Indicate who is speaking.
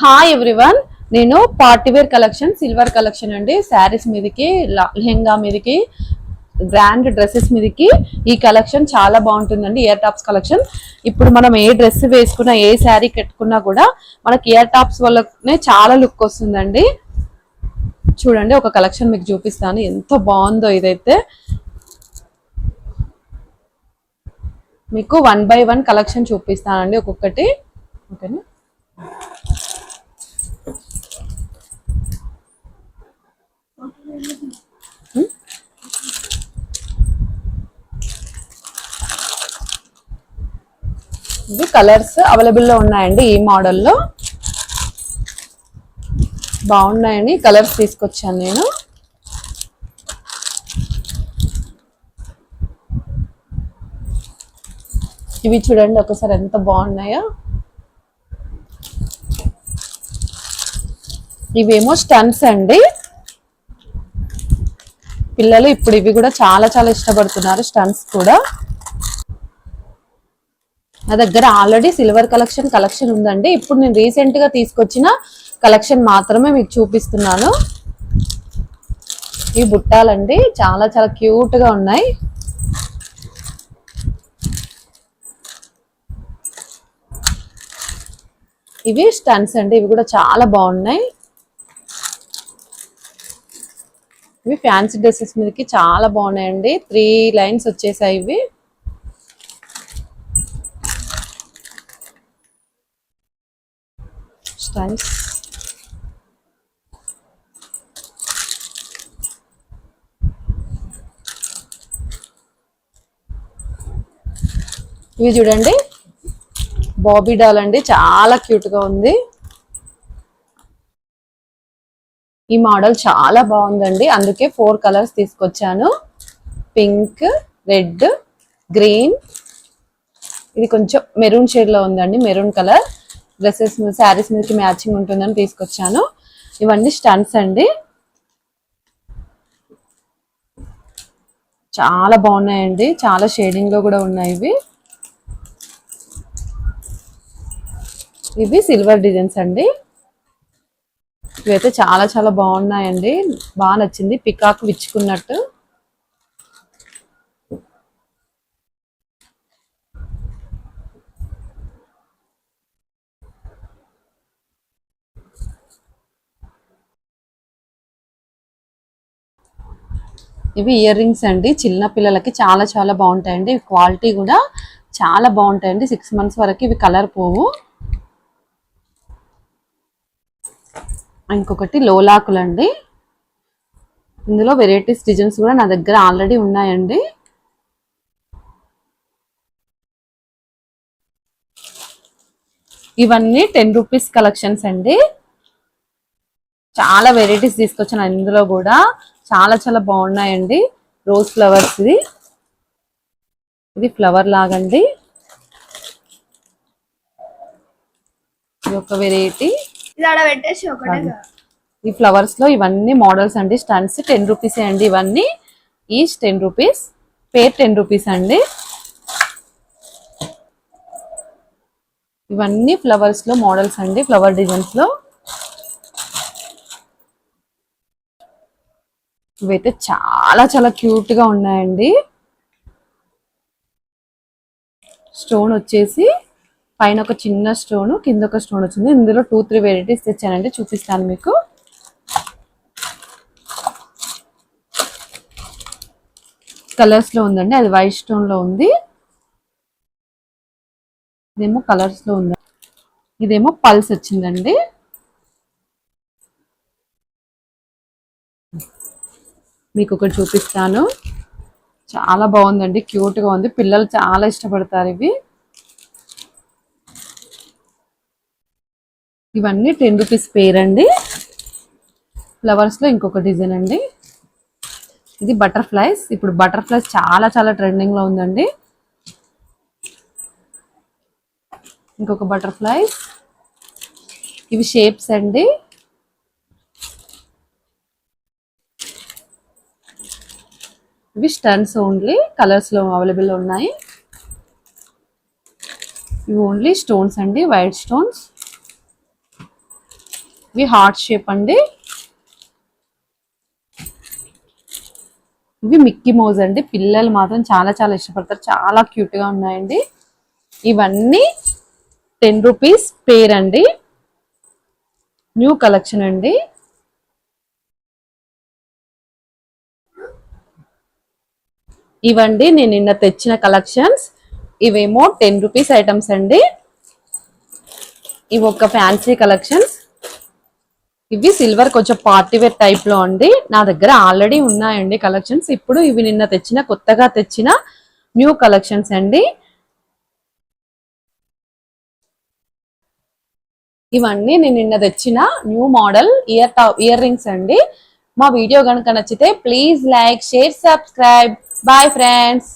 Speaker 1: Hi everyone నేను party wear collection silver collection అండి. శారీస్ మీదకి ల- లెహంగా మీదకి గ్రాండ్ డ్రెస్సెస్ మీదకి ఈ కలెక్షన్ చాలా బాగుంటుందండి. Ear tops collection. ఇప్పుడు మనం ఏ డ్రెస్ వేసుకున్నా ఏ శారీ కట్టుకున్నా కూడా మనకి ఇయర్ టాప్స్ వల్లనే చాలా లుక్ వస్తుందండి. చూడండి ఒక కలెక్షన్ మీకు చూపిస్తాను. ఎంత బాగుందో ఇదైతే. మీకు వన్ బై వన్ కలెక్షన్ చూపిస్తానండి ఒక్కొక్కటి. ఓకేనా? ఇవి కలర్స్ అవైలబుల్లో ఉన్నాయండి ఈ మోడల్లో. బాగున్నాయండి కలర్స్ తీసుకొచ్చాను నేను. ఇవి చూడండి ఒకసారి ఎంత బాగున్నాయో. ఇవేమో స్టన్స్ అండి. పిల్లలు ఇప్పుడు ఇవి కూడా చాలా చాలా ఇష్టపడుతున్నారు స్టన్స్ కూడా. నా దగ్గర ఆల్రెడీ సిల్వర్ కలెక్షన్ కలెక్షన్ ఉందండి. ఇప్పుడు నేను రీసెంట్గా తీసుకొచ్చిన కలెక్షన్ మాత్రమే మీకు చూపిస్తున్నాను. ఈ బుట్టాలండి చాలా చాలా క్యూట్గా ఉన్నాయి. ఇవి స్టన్స్ అండి ఇవి కూడా చాలా బాగున్నాయి. ఇవి ఫ్యాన్సీ డ్రెస్సెస్ మీదకి చాలా బాగున్నాయండి. త్రీ లైన్స్ వచ్చేసాయి ఇవి. స్టైల్స్. ఇవి చూడండి. బాబీ డాల్ అండి. చాలా క్యూట్గా ఉంది. ఈ మోడల్ చాలా బాగుందండి. అందుకే ఫోర్ కలర్స్ తీసుకొచ్చాను. Pink red green. ఇది కొంచెం మెరూన్ షేడ్లో ఉందండి. Maroon colour. డ్రెస్సెస్ శారీస్ మీదకి మ్యాచింగ్ ఉంటుందని తీసుకొచ్చాను. ఇవన్నీ స్టన్స్ అండి. చాలా బాగున్నాయండి. చాలా షేడింగ్లో కూడా ఉన్నాయి ఇవి. ఇవి సిల్వర్ డిజైన్స్ అండి. ఇవైతే చాలా చాలా బాగున్నాయండి. బాగా నచ్చింది. పికాక్ విచ్చుకున్నట్టు. ఇవి ఇయర్ రింగ్స్ అండి. చిన్న పిల్లలకి చాలా చాలా బాగుంటాయండి. క్వాలిటీ కూడా చాలా బాగుంటాయండి. సిక్స్ మంత్స్ వరకు ఇవి కలర్ పోవు. ఇంకొకటి లోలాకులు అండి ఇందులో వెరైటీస్ డిజైన్స్ కూడా నా దగ్గర ఆల్రెడీ ఉన్నాయండి. ఇవన్నీ టెన్ రూపీస్ కలెక్షన్స్ అండి. చాలా వెరైటీస్ తీసుకొచ్చాను ఇందులో కూడా. చాలా చాలా బాగున్నాయండి. రోజ్ ఫ్లవర్స్ ఇది ఇది ఫ్లవర్ లాగండి. ఇది ఒక వెరైటీ.
Speaker 2: ఇది ఆడ పెట్టేసి ఒకటే కదా.
Speaker 1: ఈ ఫ్లవర్స్లో ఇవన్నీ మోడల్స్ అండి. స్టన్స్ టెన్ రూపీస్ అండి ఇవన్నీ. Each ten rupees pair ten rupees అండి. ఇవన్నీ ఫ్లవర్స్లో మోడల్స్ అండి. ఫ్లవర్ డిజైన్స్లో. ఇవైతే చాలా చాలా క్యూట్గా ఉన్నాయండి. స్టోన్ వచ్చేసి పైన ఒక చిన్న స్టోన్ కింద ఒక స్టోన్ వచ్చింది. ఇందులో టూ త్రీ వెరైటీస్ తెచ్చానండి. చూపిస్తాను మీకు. కలర్స్లో ఉందండి. అది వైట్ స్టోన్లో ఉంది. ఇదేమో కలర్స్లో ఉంది. ఇదేమో పల్స్ వచ్చిందండి. మీకు ఒకటి చూపిస్తాను. చాలా బాగుందండి. క్యూట్గా ఉంది. పిల్లలు చాలా ఇష్టపడతారు ఇవి. ఇవన్నీ టెన్ రూపీస్ పేర్ అండి. ఫ్లవర్స్లో ఇంకొక డిజైన్ అండి. ఇది బటర్ఫ్లైస్ ఇప్పుడు బటర్ఫ్లైస్ చాలా చాలా ట్రెండింగ్లో ఉందండి. ఇంకొక బటర్ఫ్లైస్ ఇవి షేప్స్ అండి. ఇవి స్టన్స్ ఓన్లీ కలర్స్లో అవైలబుల్ ఉన్నాయి. ఇవి ఓన్లీ స్టోన్స్ అండి. వైట్ స్టోన్స్ ఇవి హార్ట్ షేప్ అండి. ఇవి మిక్కీ మౌజ్ అండి. పిల్లలు మాత్రం చాలా చాలా ఇష్టపడతారు. చాలా క్యూట్గా ఉన్నాయండి. ఇవన్నీ టెన్ రూపీస్ పేర్ అండి. న్యూ కలెక్షన్ అండి. ఇవండి నేను నిన్న తెచ్చిన కలెక్షన్స్ ఇవేమో టెన్ రూపీస్ ఐటమ్స్ అండి. ఇవి ఒక ఫ్యాన్సీ కలెక్షన్స్ ఇవి సిల్వర్ కొంచెం పార్టీ వేర్ టైప్లో అండి. నా దగ్గర ఆల్రెడీ ఉన్నాయండి కలెక్షన్స్ ఇప్పుడు ఇవి నిన్న తెచ్చిన కొత్తగా తెచ్చిన న్యూ కలెక్షన్స్ అండి. ఇవన్నీ నేను నిన్న తెచ్చిన new model ear ear rings అండి. మా వీడియో కనుక నచ్చితే please like share subscribe bye friends